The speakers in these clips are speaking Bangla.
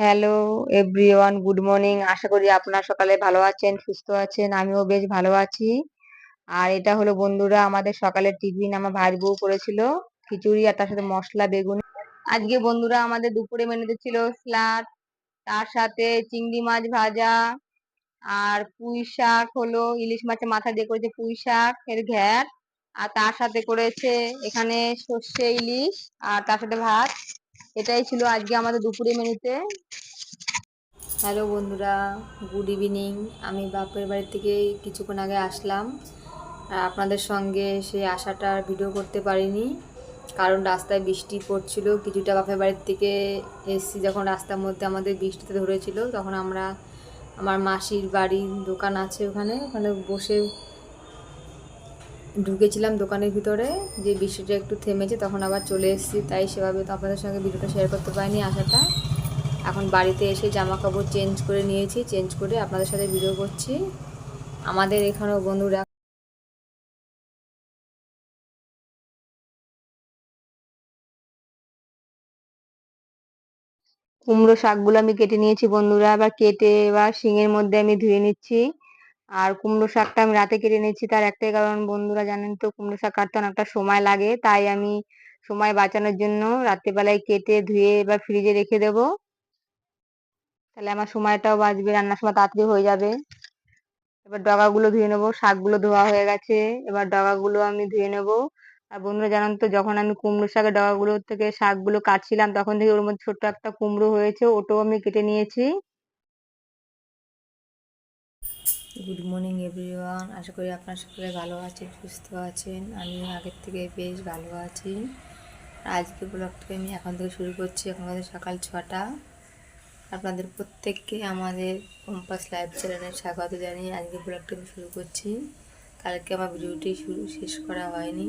হ্যালো এভরিওয়ান গুড মর্নিং আশা করি আপনারা সকালে ভালো আছেন, সুস্থ আছেন। আমিও বেশ ভালো আছি। আর এটা হলো বন্ধুরা আমাদের সকালের টিফিন আমার ভাই বউ করেছিল, খিচুড়ি আর তার সাথে মশলা, বেগুন। আজকে বন্ধুরা আমাদের দুপুরে মেনুতে ছিল স্যালাড, তার সাথে চিংড়ি মাছ ভাজা, আর পুঁই শাক হলো, ইলিশ মাছের মাথা দিয়ে করেছে পুঁই শাক, এর ঘ্যাট। আর তার সাথে করেছে এখানে সর্ষে, ইলিশ আর তার সাথে ভাত। এটাই ছিল আজকে আমাদের দুপুরে মেনুতে। হ্যালো বন্ধুরা, গুড ইভিনিং। আমি বাপের বাড়ি থেকে কিছুক্ষণ আগে আসলাম। আর আপনাদের সঙ্গে সেই আসাটা ভিডিও করতে পারিনি, কারণ রাস্তায় বৃষ্টি পড়ছিল। কিছুটা বাপের বাড়ির থেকে এসছি যখন রাস্তার মধ্যে আমাদের বৃষ্টিতে ধরেছিল, তখন আমরা, আমার মাসির বাড়ির দোকান আছে ওখানে ওখানে বসে ঢুকেছিলাম দোকানের ভিতরে, যে বৃষ্টিটা একটু থেমেছে তখন আবার চলে এসেছি, তাই সেভাবে তো আপনাদের সঙ্গে ভিডিওটা শেয়ার করতে পারিনি আসাটা এখন বাড়িতে এসে জামা কাপড় চেঞ্জ করে নিয়েছি চেঞ্জ করে আপনাদের সাথে ভিডিও করছি। আমাদের এখানেও বন্ধুরা কুমড়ো শাকগুলো আমি কেটে নিয়েছি বন্ধুরা আবার কেটে এবার শিঙের মধ্যে আমি ধুয়ে নিচ্ছি। আর কুমড়ো শাকটা আমি রাতে কেটে নিচ্ছি। তার একটাই কারণ, বন্ধুরা জানেন তো, কুমড়ো শাক কাটতে অনেকটা সময় লাগে। তাই আমি সময় বাঁচানোর জন্য রাত্রিবেলায় কেটে ধুয়ে এবার ফ্রিজে রেখে দেব। তাহলে আমার সময়টাও বাঁচবে, রান্নার সময় তাড়াতাড়ি হয়ে যাবে। এবার ডগাগুলো ধুয়ে নেব, শাকগুলো ধোয়া হয়ে গেছে। এবার ডগাগুলো আমি ধুয়ে নেব। আর বন্ধুরা জানেন তো, যখন আমি কুমড়ো শাকের ডগাগুলো থেকে শাকগুলো কাটছিলাম, তখন থেকে ওর মধ্যে ছোট্ট একটা কুমড়ো হয়েছে, ওটাও আমি কেটে নিয়েছি। গুড মর্নিং এভরিওয়ান আশা করি আপনার সকলে ভালো আছেন, সুস্থ আছেন। আমি আগের থেকে বেশ ভালো আছি। আজকে ব্লগটাকে আমি এখন থেকে শুরু করছি। এখন সকাল ছটা। আপনাদের প্রত্যেককে আমাদের কম্পাস লাইভ চ্যানেলের স্বাগত জানিয়ে আজকে ব্লগটা আমি শুরু করছি। কালকে আমার ভিডিওটি শুরু, শেষ করা হয়নি।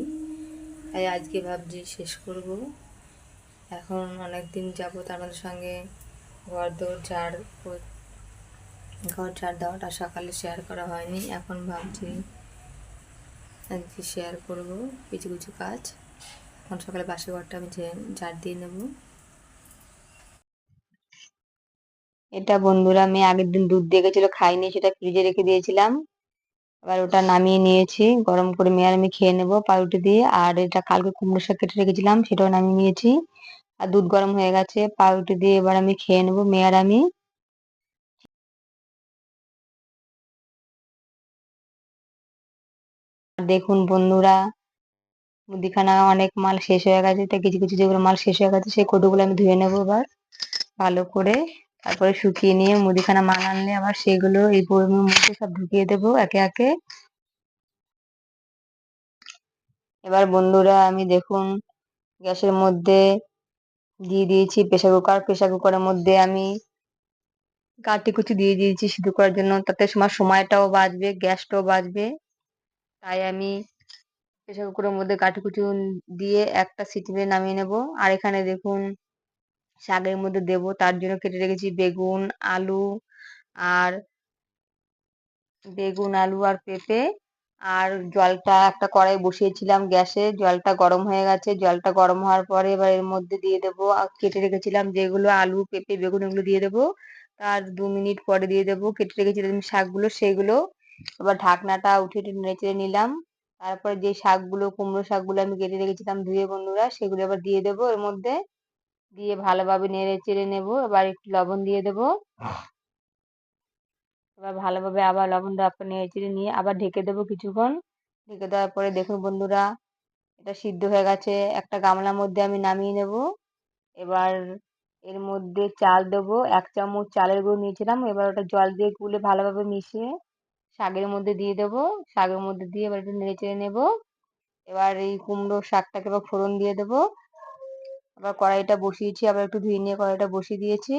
তাই আজকে ভাবছি শেষ করব। এখন অনেক দিন যাবত আমাদের সঙ্গে ঘর দৌড় ঝাড় ঘর ঝাড় দেওয়াটা সকালে শেয়ার করা হয়নি। এখন ভাবছি আজকে শেয়ার করব কিছু কিছু কাজ। এখন সকালে বাসি ঘরটা আমি ঝাড় দিয়ে নেব। এটা বন্ধুরা, আমি আগের দিন দুধ দিয়ে গেছিল, খাইনি, সেটা ফ্রিজে রেখে দিয়েছিলাম। এবার ওটা নামিয়ে নিয়েছি, গরম করে মেয়ার আমি খেয়ে নেব পাউরুটি দিয়ে। আর এটা কালকে কুমড়ো শাক কেটে রেখেছিলাম, সেটাও নামিয়ে নিয়েছি। আর দুধ গরম হয়ে গেছে, পাউরুটি দিয়ে এবার আমি খেয়ে নেব, মেয়ার আমি। দেখুন বন্ধুরা, মুদিখানা অনেক মাল শেষ হয়ে গেছে তাই কিছু কিছু যেগুলো মাল শেষ হয়ে গেছে, সেই কটুগুলো আমি ধুয়ে নেব এবার ভালো করে। তারপরে শুকিয়ে নিয়ে মুদিখানা মাল আনলে আবার সেগুলো এই বইমের মধ্যে সব ঢুকিয়ে দেবো একে একে। এবার বন্ধুরা আমি দেখুন গ্যাসের মধ্যে দিয়ে দিয়েছি প্রেসার কুকার। প্রেসার কুকারের মধ্যে আমি কাটি কুচি দিয়ে দিয়েছি সিদ্ধ করার জন্য, তাতে আমার সময়টাও বাঁচবে, গ্যাসটাও বাঁচবে। তাই আমি প্রেসার কুকারের মধ্যে কাটি কুচি দিয়ে একটা সিটিতে নামিয়ে নেব। আর এখানে দেখুন, শাকের মধ্যে দেব, তার জন্য কেটে রেখেছি বেগুন, আলু আর বেগুন, আলু আর পেঁপে। আর জলটা একটা কড়াই বসিয়েছিলাম গ্যাসে, জলটা গরম হয়ে গেছে। জলটা গরম হওয়ার পরে এবার এর মধ্যে দিয়ে দেবো কেটে রেখেছিলাম যেগুলো আলু, পেঁপে, বেগুন এগুলো দিয়ে দেবো, তার দু মিনিট পরে দিয়ে দেবো। কেটে রেখেছিলাম শাকগুলো, সেগুলো এবার ঢাকনাটা উঠে নেচে নিলাম। তারপরে যে শাকগুলো কুমড়ো শাকগুলো আমি কেটে রেখেছিলাম ধুয়ে বন্ধুরা সেগুলো এবার দিয়ে দেবো এর মধ্যে। দিয়ে ভালোভাবে নেড়ে চেড়ে নেব এবার একটু লবণ দিয়ে দেবো। এবার ভালোভাবে আবার লবণ দেওয়ার নেড়ে চেড়ে নিয়ে আবার ঢেকে দেবো কিছুক্ষণ। ঢেকে দেওয়ার পরে দেখুন বন্ধুরা এটা সিদ্ধ হয়ে গেছে। একটা গামলার মধ্যে আমি নামিয়ে নেব। এবার এর মধ্যে চাল দেবো। এক চামচ চালের গুঁড়ো নিয়েছিলাম। এবার ওটা জল দিয়ে গুলে ভালোভাবে মিশিয়ে শাকের মধ্যে দিয়ে দেবো। শাকের মধ্যে দিয়ে এবার একটু নেড়ে চেড়ে নেব। এবার এই কুমড়ো শাকটাকে এবার ফোড়ন দিয়ে দেবো। আবার কড়াইটা বসিয়েছি, আবার একটু ধুয়ে নিয়ে কড়াইটা বসিয়ে দিয়েছি।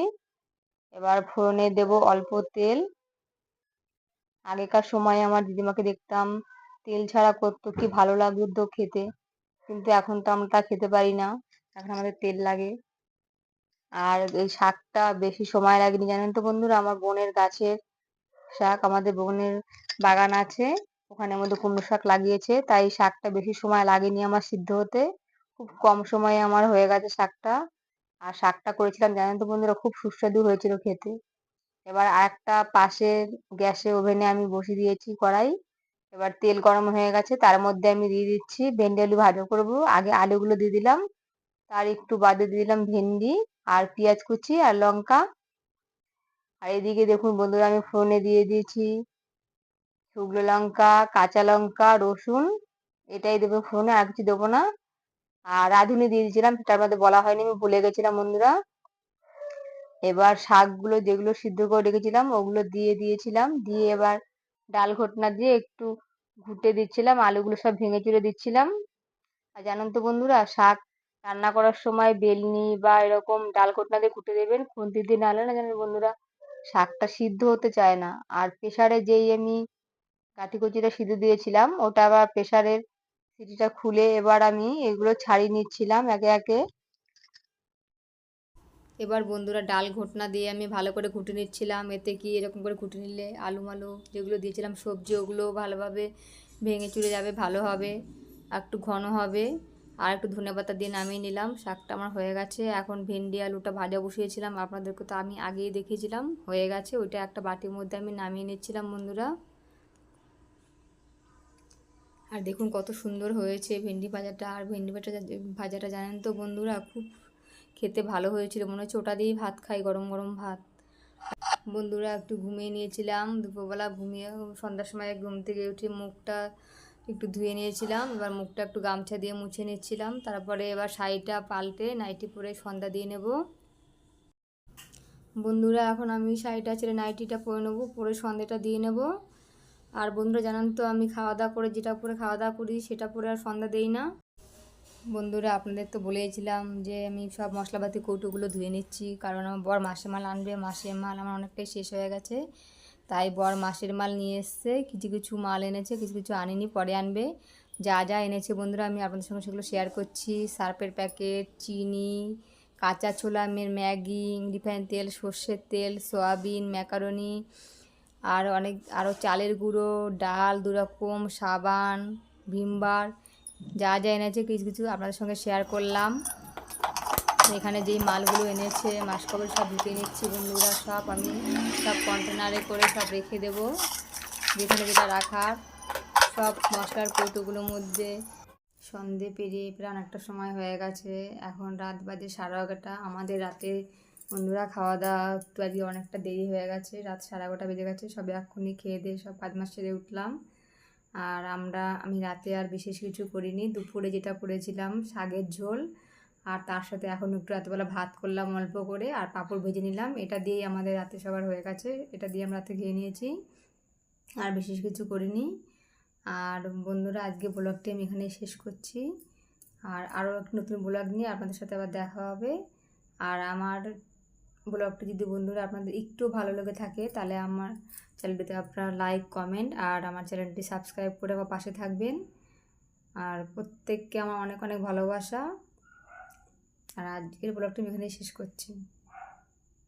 এবার ফোড়নে দেব অল্প তেল। আগেকার সময়ে আমার দিদিমাকে দেখতাম, তেল ছাড়া করতো, কি ভালো লাগতো খেতে। কিন্তু এখন তো আমরা খেতে পারি না, এখন আমাদের তেল লাগে। আর এই শাকটা বেশি সময় লাগেনি, জানেন তো বন্ধুরা, আমার বোনের গাছের শাক আমাদের বোনের বাগান আছে। ওখানে মধ্যে কুমড়ো শাক লাগিয়েছে। তাই শাকটা বেশি সময় লাগেনি আমার সিদ্ধ হতে। খুব কম সময়ে আমার হয়ে গেছে শাকটা। আর শাকটা করেছিলাম, জানেন তো বন্ধুরা, খুব সুস্বাদু হয়েছিল খেতে। এবার আরেকটা পাশের গ্যাসে ওভেনে আমি বসিয়ে দিয়েছি কড়াই। এবার তেল গরম হয়ে গেছে, তার মধ্যে আমি দিয়ে দিচ্ছি ভেন্ডি আলু ভাজা করব। আগে আলুগুলো দিয়ে দিলাম, তার একটু বাদে দিয়ে দিলাম ভেন্ডি আর পেঁয়াজ কুচি আর লঙ্কা। আর এদিকে দেখুন বন্ধুরা আমি ফোনে দিয়ে দিয়েছি শুকনো লঙ্কা, কাঁচা লঙ্কা, রসুন। এটাই দেবো ফোনে আর কিছু দেবো না। আর রাঁধুনি দিয়ে দিয়েছিলাম, সেটার মধ্যে বলা হয়নি, আমি ভুলে গেছিলাম বন্ধুরা। এবার শাকগুলো যেগুলো সিদ্ধ করে রেখেছিলাম, ওগুলো দিয়ে দিয়েছিলাম। দিয়ে এবার ডাল ঘটনা দিয়ে একটু ঘুটে দিচ্ছিলাম, আলুগুলো সব ভেঙে চুরে দিচ্ছিলাম। আর জানেন তো বন্ধুরা, শাক রান্না করার সময় বেলনি বা এরকম ডাল ঘটনা দিয়ে ঘুটে দেবেন খুন্তি দিয়ে নাহলে না জানেন বন্ধুরা। শাকটা সিদ্ধ হতে চায় না। আর প্রেসারে যেই আমি কাঠি কচুটা সিদ্ধ দিয়েছিলাম, ওটা আবার প্রেসারের সিটিটা খুলে এবার আমি এগুলো ছাড়িয়ে নিচ্ছিলাম একে একে। এবার বন্ধুরা ডাল ঘটনা দিয়ে আমি ভালো করে ঘুটে নিচ্ছিলাম। এতে কি এরকম করে ঘুটে নিলে আলু মালু যেগুলো দিয়েছিলাম সবজি ওগুলো ভালোভাবে ভেঙে চুরে যাবে, ভালো হবে একটু ঘন হবে। আর একটু ধনে পাতা দিয়ে নামিয়ে নিলাম। শাকটা আমার হয়ে গেছে। এখন ভেন্ডি আলুটা ভাজা বসিয়েছিলাম। আপনাদেরকে তো আমি আগেই দেখিয়েছিলাম। হয়ে গেছে। ওইটা একটা বাটির মধ্যে আমি নামিয়ে নিচ্ছিলাম বন্ধুরা। আর দেখুন কত সুন্দর হয়েছে ভেন্ডি ভাজাটা। আর ভেন্ডি ভাজাটা ভাজাটা জানেন তো বন্ধুরা, খুব খেতে ভালো হয়েছিল। মনে হচ্ছে ওটা দিয়েই ভাত খাই, গরম গরম ভাত। বন্ধুরা একটু ঘুমিয়ে নিয়েছিলাম। দুপুরবেলা ঘুমিয়ে, সন্ধ্যার সময় ঘুম থেকে উঠে মুখটা একটু ধুয়ে নিয়েছিলাম, এবার মুখটা একটু গামছা দিয়ে মুছে নিচ্ছিলাম, তারপরে এবার শাড়িটা পাল্টে নাইটি পরে সন্ধ্যা দিয়ে নেব। বন্ধুরা, এখন আমি শাড়িটা ছেড়ে নাইটিটা পরে নেব, পরে সন্ধ্যাটা দিয়ে নেব। আর বন্ধুরা, জানান তো, আমি খাওয়া দাওয়া করে যেটা পরে খাওয়া দাওয়া করি, সেটা পরে আর সন্ধ্যা দেই না। বন্ধুরা, আপনাদের তো বলেছিলাম যে, আমি সব মশলাপাতি কৌটোগুলো ধুয়ে নিচ্ছি, কারণ আমার বর মাসে মাল আনবে, মাসে মাল আমার অনেকটাই শেষ হয়ে গেছে। তাই বর মাসের মাল নিয়ে এসছে, কিছু কিছু মাল এনেছে, কিছু কিছু আনেনি, পরে আনবে। যা যা এনেছে বন্ধুরা, আমি আপনাদের সঙ্গে সেগুলো শেয়ার করছি। সার্ফের প্যাকেট চিনি, কাঁচা ছোলা ম্যাগি, রিফাইন তেল, সর্ষের তেল, সয়াবিন, ম্যাকারনি, আর অনেক, আরও চালের গুঁড়ো, ডাল দুরকম, সাবান, ভিমবার, যা যা এনেছে, কিছু কিছু আপনাদের সঙ্গে শেয়ার করলাম। এখানে যেই মালগুলো এনেছে মাসকবল সব ঢুকে নিচ্ছি, বন্ধুরা সব আমি সব কন্টেনারে করে সব রেখে দেব। যেখানে যেটা রাখার সব মশলার কৌটোগুলোর মধ্যে। সন্ধে পেরিয়ে প্রায় অনেকটা সময় হয়ে গেছে। এখন রাত বাজে সাড়ে এগারোটা। আমাদের রাতে বন্ধুরা খাওয়া দাওয়া একটু আজকে অনেকটা দেরি হয়ে গেছে। রাত সাড়ে এগারোটা বেজে গেছে। সবে এক্ষুনি খেয়ে দিয়ে সব পাঁচ মাস সেরে উঠলাম। আর আমরা, আমি রাতে আর বিশেষ কিছু করিনি। দুপুরে যেটা করেছিলাম, শাকের ঝোল। আর তার সাথে এখন একটু রাতেবেলা ভাত করলাম অল্প করে, আর পাঁপড় ভেজে নিলাম। এটা দিয়েই আমাদের রাতে সবার হয়ে গেছে। এটা দিয়ে আমরা রাতে খেয়ে নিয়েছি। আর বিশেষ কিছু করিনি। আর বন্ধুরা, আজকে ব্লগটি আমি এখানেই শেষ করছি। আর আরও একটা নতুন ব্লগ নিয়ে আপনাদের সাথে আবার দেখা হবে। আর আমার ব্লগটি যদি বন্ধুরা আপনাদের একটু ভালো লেগে থাকে, তাহলে আমার চ্যানেলটিতে আপনারা লাইক, কমেন্ট আর আমার চ্যানেলটি সাবস্ক্রাইব করে আমার পাশে থাকবেন। আর প্রত্যেককে আমার অনেক অনেক ভালোবাসা। আর আজকের ব্লগটি আমি এখানে শেষ করছি।